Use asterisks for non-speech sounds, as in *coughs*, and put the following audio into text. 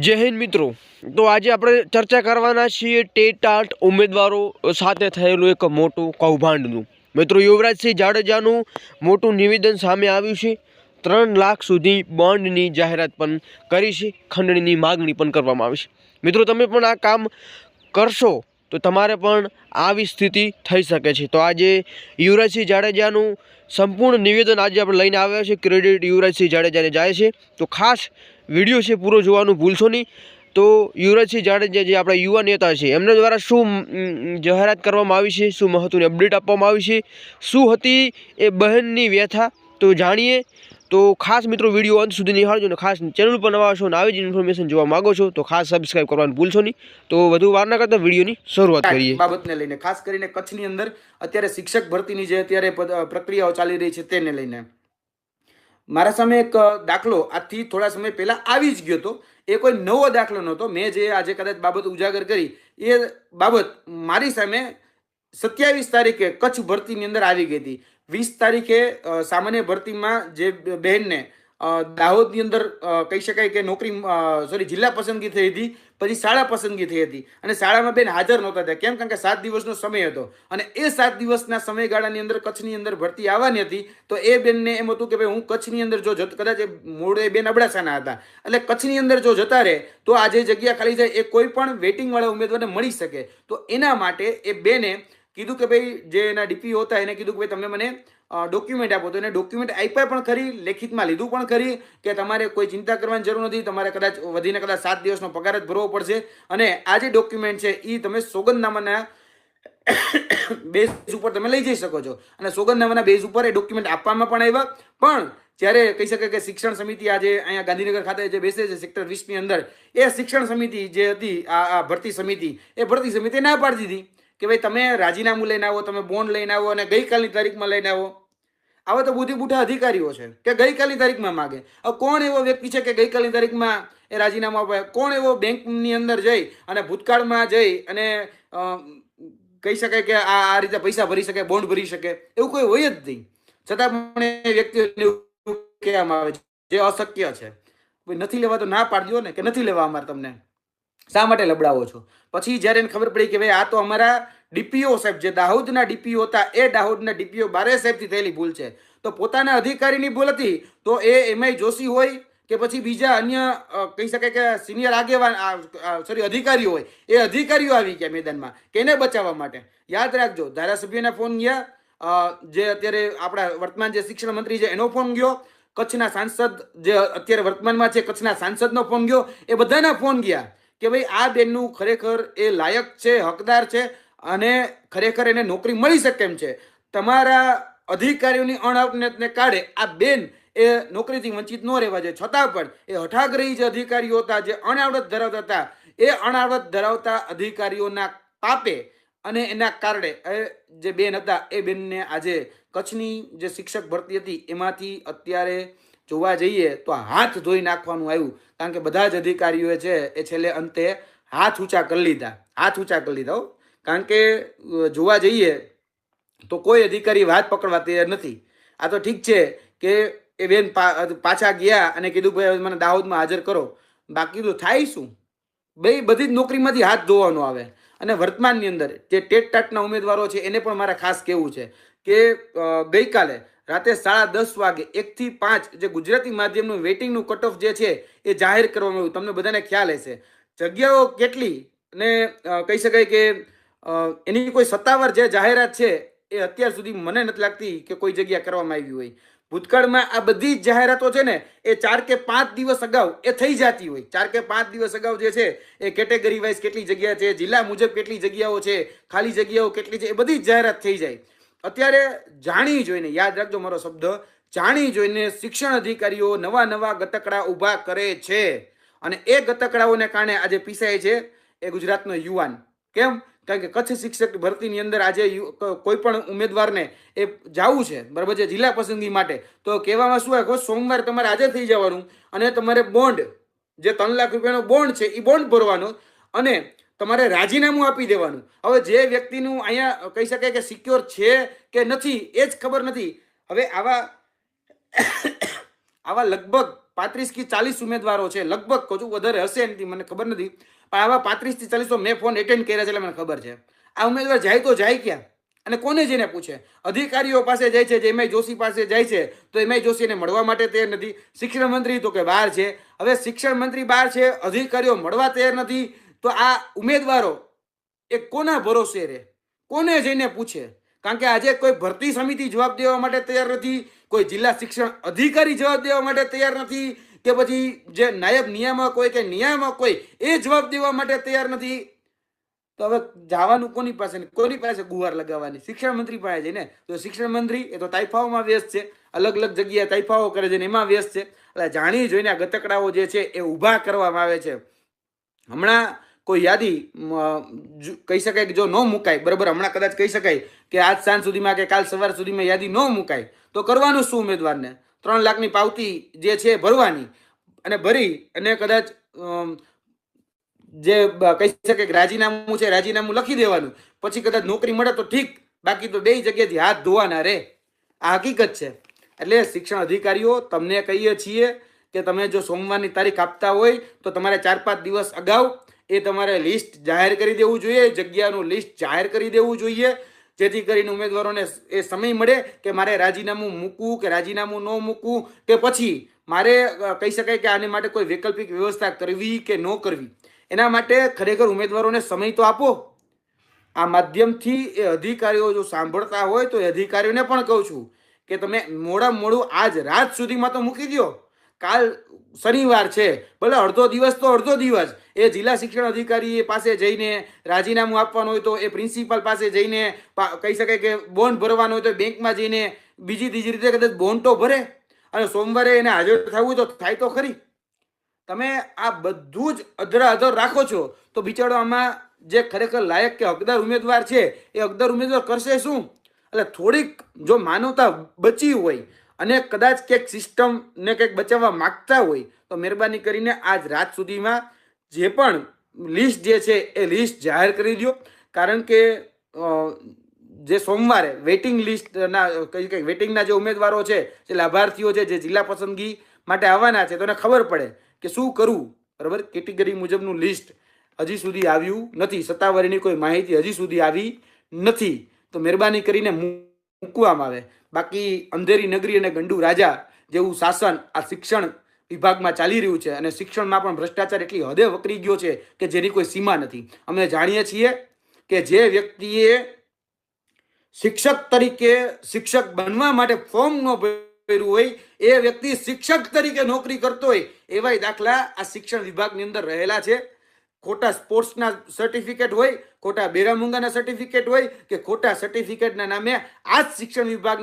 જય હિન્દ મિત્રો. તો આજે આપણે ચર્ચા કરવાના છીએ ટેટ આર્ટ ઉમેદવારો સાથે થયેલું એક મોટું કૌભાંડનું. મિત્રો યુવરાજસિંહ જાડેજાનું મોટું નિવેદન સામે આવ્યું છે. ત્રણ લાખ સુધી બોન્ડની જાહેરાત પણ કરી છે. ખંડણીની માગણી પણ કરવામાં આવી છે. મિત્રો તમે પણ આ કામ કરશો તો તમારે પણ આવી સ્થિતિ થઈ શકે છે. તો આજે યુવરાજસિંહ જાડેજાનું સંપૂર્ણ નિવેદન આજે આપણે લઈને આવ્યા છે ક્રેડિટ યુવરાજસિંહ જાડેજાને જાય છે. તો ખાસ વીડિયો છે પૂરો જોવાનું ભૂલશો નહીં. તો યુવરાજસિંહ જાડેજા જે આપણા યુવા નેતા છે એમના દ્વારા શું જાહેરાત કરવામાં આવી છે? શું મહત્ત્વની અપડેટ આપવામાં આવી છે? શું હતી એ બહેનની વ્યથા? તો જાણીએ. તો ખાસ મિત્રો વીડિયો અંત સુધી નિહાળજો અને ખાસ ચેનલ પર નવા છો અને આવી જ ઇન્ફોર્મેશન જોવા માંગો છો તો ખાસ સબસ્ક્રાઈબ કરવાનું ભૂલશો નહીં. તો વધુ વાર ના કરતા વિડીયોની શરૂઆત કરીએ. બાબતને લઈને ખાસ કરીને કચ્છની અંદર અત્યારે શિક્ષક ભરતીની જે અત્યારે પ્રક્રિયાઓ ચાલી રહી છે તેને લઈને. મારા સામે એક દાખલો આજથી થોડા સમય પહેલા આવી જ ગયો હતો. એ કોઈ નવો દાખલો નહોતો. મેં જે આજે કદાચ બાબત ઉજાગર કરી, એ બાબત મારી સામે સત્યાવીસ તારીખે કચ્છ ભરતીની અંદર આવી ગઈ હતી. વીસ તારીખે સામાન્ય ભરતીમાં જે બહેનને દાહોદની અંદર કહી શકાય કે નોકરી સોરી જિલ્લા પસંદગી થઈ હતી, પછી શાળા પસંદગી થઈ હતી. અને શાળામાં બેન હાજર નહોતા થયા. કેમ? કારણ કે સાત દિવસનો સમય હતો. અને એ સાત દિવસના સમયગાળાની અંદર કચ્છની અંદર ભરતી આવવાની હતી, તો એ બેનને એમ હતું કે ભાઈ, હું કચ્છની અંદર જો કદાચ એ મૂળ એ બેન અબડાસાના હતા. એટલે કચ્છની અંદર જો જતા રહે, તો આ જે જગ્યા ખાલી જાય એ કોઈ પણ વેટિંગવાળા ઉમેદવારને મળી શકે. તો એના માટે એ બેને કીધું કે ભાઈ, જે એના ડીપીઓ હતા, એને કીધું કે ભાઈ તમે મને ડોક્યુમેન્ટ આપો. તો એને ડોક્યુમેન્ટ આપ્યા પણ ખરી, લેખિતમાં લીધું પણ ખરી કે તમારે કોઈ ચિંતા કરવાની જરૂર નથી, તમારે કદાચ વધીને કદાચ સાત દિવસનો પગાર જ ભરવો પડશે. અને આ જે ડોક્યુમેન્ટ છે એ તમે સોગંદનામાના બેઝ ઉપર તમે લઈ જઈ શકો છો. અને સોગંદનામાના બેઝ ઉપર એ ડોક્યુમેન્ટ આપવામાં પણ આવ્યા. પણ જ્યારે કહી શકાય કે શિક્ષણ સમિતિ આજે અહીંયા ગાંધીનગર ખાતે જે બેસે છે સેક્ટર વીસની અંદર, એ શિક્ષણ સમિતિ જે હતી, આ ભરતી સમિતિ, એ ભરતી સમિતિ ના પાડી દીધી કે ભાઈ તમે રાજીનામું લઈને આવો, તમે બોન્ડ લઈને આવો અને ગઈકાલની તારીખમાં લઈને આવો. આવા તો બુદ્ધિ બુઢા અધિકારીઓ છે કે ગઈકાલની તારીખમાં માગે. હવે કોણ એવો વ્યક્તિ છે કે ગઈકાલની તારીખમાં એ રાજીનામું આપે? કોણ એવો બેંકની અંદર જઈ અને ભૂતકાળમાં જઈ અને કહી શકાય કે આ આ રીતે પૈસા ભરી શકે, બોન્ડ ભરી શકે, એવું કોઈ હોય જ નહીં. છતાં પણ એ વ્યક્તિઓને કહેવામાં આવે છે જે અશક્ય છે. નથી લેવા તો ના પાડજો ને કે નથી લેવા અમારે તમને? શા માટે લબડાવો છો? પછી જ્યારે એને ખબર પડી કે ભાઈ આ તો અમારા ડીપીઓ સાહેબ જે દાહોદના ડીપીઓ હતા, એ દાહોદના ડીપીઓ બારે સાહેબથી થયેલી ભૂલ છે. તો પોતાના અધિકારીની ભૂલ હતી, તો એ એમઆઈ જોશી હોય કે પછી બીજા અન્ય કહી શકાય કે સિનિયર આગેવાન સોરી અધિકારી હોય, એ અધિકારીઓ આવી ગયા મેદાનમાં કેને બચાવવા માટે. યાદ રાખજો, ધારાસભ્યના ફોન ગયા જે અત્યારે આપણા વર્તમાન જે શિક્ષણ મંત્રી છે, એનો ફોન ગયો, કચ્છના સાંસદ જે અત્યારે વર્તમાનમાં છે, કચ્છના સાંસદનો ફોન ગયો, એ બધાના ફોન ગયા. કે ભાઈ આ બેનનું ખરેખર એ લાયક છે, હકદાર છે અને ખરેખર એને નોકરી મળી શકે એમ છે. તમારા અધિકારીઓની અણઅપનેતને કાઢે આ બેન એ નોકરીથી વંચિત ન રહેવા જોઈએ. છતાં પણ એ હઠાગ્રહી જે અધિકારીઓ હતા, જે અણાવડત ધરાવતા હતા, એ અણાવડત ધરાવતા અધિકારીઓના પાપે અને એના કારણે એ જે બેન હતા, એ બેનને આજે કચ્છની જે શિક્ષક ભરતી હતી, એમાંથી અત્યારે જોવા જઈએ તો હાથ ધોઈ નાખવાનું આવ્યું. કારણ કે બધા જ અધિકારીઓએ છે, એ છેલ્લે અંતે હાથ ઊંચા કરી લીધા. હાથ ઊંચા કરી લીધા હો. કારણ કે જોવા જઈએ તો કોઈ અધિકારી વાત પકડવા તૈયાર નથી. આ તો ઠીક છે કે એ બેન પાછા ગયા અને કીધું, ભાઈ મને દાહોદમાં હાજર કરો. બાકી તો થાય શું? બે બધી જ નોકરીમાંથી હાથ ધોવાનો આવે. અને વર્તમાનની અંદર જે ટેટ ટાટના ઉમેદવારો છે, એને પણ મારે ખાસ કહેવું છે કે ગઈકાલે રાતે સાડા દસ વાગે એકથી પાંચ જે ગુજરાતી માધ્યમનું વેટિંગનું કટ ઓફ જે છે એ જાહેર કરવામાં આવ્યું. તમને બધાને ખ્યાલ હશે. જગ્યાઓ કેટલી ને કહી શકાય કે એની કોઈ સત્તાવાર જે જાહેરાત છે એ અત્યાર સુધી મને નથી લાગતી કે કોઈ જગ્યા કરવામાં આવી હોય. ભૂતકાળમાં આ બધી જ જાહેરાતો છે ને, એ ચાર કે પાંચ દિવસ અગાઉ એ થઈ જતી હોય. ચાર કે પાંચ દિવસ અગાઉ જે છે એ કેટેગરી વાઇઝ કેટલી જગ્યા છે, જિલ્લા મુજબ કેટલી જગ્યાઓ છે, ખાલી જગ્યાઓ કેટલી છે, એ બધી જ જાહેરાત થઈ જાય. અત્યારે જાણી જોઈને, યાદ રાખજો મારો શબ્દ, જાણી જોઈને શિક્ષણ અધિકારીઓ નવા નવા ગતકડા ઊભા કરે છે. અને એ ગતકડાઓને કારણે આજે પીસાય છે એ ગુજરાતનો યુવાન. કેમ? કારણ કે કચ્છ શિક્ષક ભરતીની અંદર આજે કોઈ પણ ઉમેદવારને એ જવું છે, બરાબર છે, જિલ્લા પસંદગી માટે. તો કહેવામાં શું સોમવાર સોમવારે તમારે આજે થઈ જવાનું અને તમારે બોન્ડ જે ત્રણ લાખ રૂપિયાનો બોન્ડ છે એ બોન્ડ ભરવાનો. અને તમારે રાજીનામું આપી દેવાનું. હવે જે વ્યક્તિનું અહીંયા કહી શકાય કે સિક્યોર છે કે નથી, એ જ ખબર નથી. હવે આવા *coughs* આવા લગભગ પાંત્રીસ કે ચાલીસ ઉમેદવારો છે, લગભગ કહું વધારે હશે નથી, મને ખબર નથી. પણ આવા પાંત્રીસથી ચાલીસ મેં ફોન એટેન્ડ કર્યા છે એટલે મને ખબર છે. આ ઉમેદવાર જાય તો જાય ક્યાં? અને કોને જઈને પૂછે? અધિકારીઓ પાસે જાય છે, જે એમઆઈ જોશી પાસે જાય છે, તો એમઆઈ જોશીને મળવા માટે તૈયાર નથી. શિક્ષણ મંત્રી તો કે બહાર છે. હવે શિક્ષણ મંત્રી બહાર છે, અધિકારીઓ મળવા તૈયાર નથી. તો આ ઉમેદવારો, એ કોના ભરોસે રહે? કોને જઈને પૂછે? કારણ કે આજે કોઈ ભરતી સમિતિ જવાબ દેવા માટે તૈયાર નથી, કોઈ જિલ્લા શિક્ષણ અધિકારી જવાબ દેવા માટે તૈયાર નથી, કે પછી જે નાયબ નિયામક હોય કે નિયામક હોય, એ જવાબ દેવા માટે તૈયાર નથી. તો હવે જવાનું કોની પાસે? કોની પાસે ગુવાર લગાવવાની? શિક્ષણ મંત્રી પાસે જઈને? તો શિક્ષણ મંત્રી એ તો તાઇફાઓમાં વ્યસ્ત છે. અલગ અલગ જગ્યાએ તાઇફાઓ કરે છે એમાં વ્યસ્ત છે. એટલે જાણી જોઈને આ ગતકડાઓ જે છે એ ઊભા કરવામાં આવે છે. હમણાં કોઈ યાદી કહી શકાય કે જો ન મુકાય, બરાબર, હમણાં કદાચ કહી શકાય કે આજ સાંજ સુધીમાં કે કાલ સવાર સુધીમાં યાદી ન મુકાય, તો કરવાનું શું ઉમેદવારને? ત્રણ લાખની પાવતી જે છે ભરવાની અને ભરી અને કદાચ જે કહી શકે કે રાજીનામું છે રાજીનામું લખી દેવાનું. પછી કદાચ નોકરી મળે તો ઠીક, બાકી તો બે જગ્યાએથી હાથ ધોવાના રે. આ હકીકત છે. એટલે શિક્ષણ અધિકારીઓ, તમને કહીએ છીએ કે તમે જો સોમવારની તારીખ આપતા હોય તો તમારે ચાર પાંચ દિવસ અગાઉ એ તમારે લિસ્ટ જાહેર કરી દેવું જોઈએ, જગ્યાનું લિસ્ટ જાહેર કરી દેવું જોઈએ. જેથી કરીને ઉમેદવારોને એ સમય મળે કે મારે રાજીનામું મૂકવું કે રાજીનામું ન મૂકવું કે પછી મારે કહી શકાય કે આને માટે કોઈ વૈકલ્પિક વ્યવસ્થા કરવી કે ન કરવી. એના માટે ખરેખર ઉમેદવારોને સમય તો આપો. આ માધ્યમથી એ અધિકારીઓ જો સાંભળતા હોય તો એ અધિકારીઓને પણ કહું છું કે તમે મોડા મોડું આજ રાત સુધીમાં તો મૂકી દો કાલ શનિવાર છે. ભલે અડધો દિવસ તો અડધો દિવસ. એ જિલ્લા શિક્ષણ અધિકારી પાસે જઈને રાજીનામું આપવાનું હોય તો એ પ્રિન્સિપાલ પાસે જઈને કહી શકાય કે બોન્ડ ભરવાનો હોય તો બેંકમાં જઈને બીજી ત્રીજી રીતે કદાચ બોન્ડ તો ભરે. અને સોમવારે એને હાજર થવું તો થાય તો ખરી. તમે આ બધું જ અધરા અધર રાખો છો તો બિચારો આમાં જે ખરેખર લાયક કે હકદાર ઉમેદવાર છે, એ હકદાર ઉમેદવાર કરશે શું? એટલે થોડીક જો માનવતા બચી હોય અને કદાચ ક્યાંક સિસ્ટમને કંઈક બચાવવા માગતા હોય, તો મહેરબાની કરીને આજ રાત સુધીમાં જે પણ લિસ્ટ જે છે એ લિસ્ટ જાહેર કરી દો કારણ કે જે સોમવારે વેઇટિંગ લિસ્ટના કઈ કઈ વેઇટિંગના જે ઉમેદવારો છે, જે લાભાર્થીઓ છે, જે જિલ્લા પસંદગી માટે આવવાના છે તો એને ખબર પડે કે શું કરવું. બરાબર? કેટેગરી મુજબનું લિસ્ટ હજી સુધી આવ્યું નથી. સત્તાવારની કોઈ માહિતી હજી સુધી આવી નથી. તો મહેરબાની કરીને મૂ- મૂકવામાં આવે. બાકી અંધેરી નગરી અને ગંડુ રાજા જેવું શાસન આ શિક્ષણ વિભાગમાં ચાલી રહ્યું છે અને શિક્ષણમાં પણ ભ્રષ્ટાચાર એટલી હદે વકરી ગયો છે કે જેની કોઈ સીમા નથી. અમે જાણીએ છીએ કે જે વ્યક્તિએ શિક્ષક તરીકે શિક્ષક બનવા માટે ફોર્મ ન ભર્યું હોય, એ વ્યક્તિ શિક્ષક તરીકે નોકરી કરતો હોય, એવાય દાખલા આ શિક્ષણ વિભાગની અંદર રહેલા છે. ખોટા સ્પોર્ટ્સના સર્ટિફિકેટ હોય, ખોટા બેરામુંગાના સર્ટિફિકેટ હોય કે ખોટા સર્ટિફિકેટના નામે આ જ શિક્ષણ વિભાગના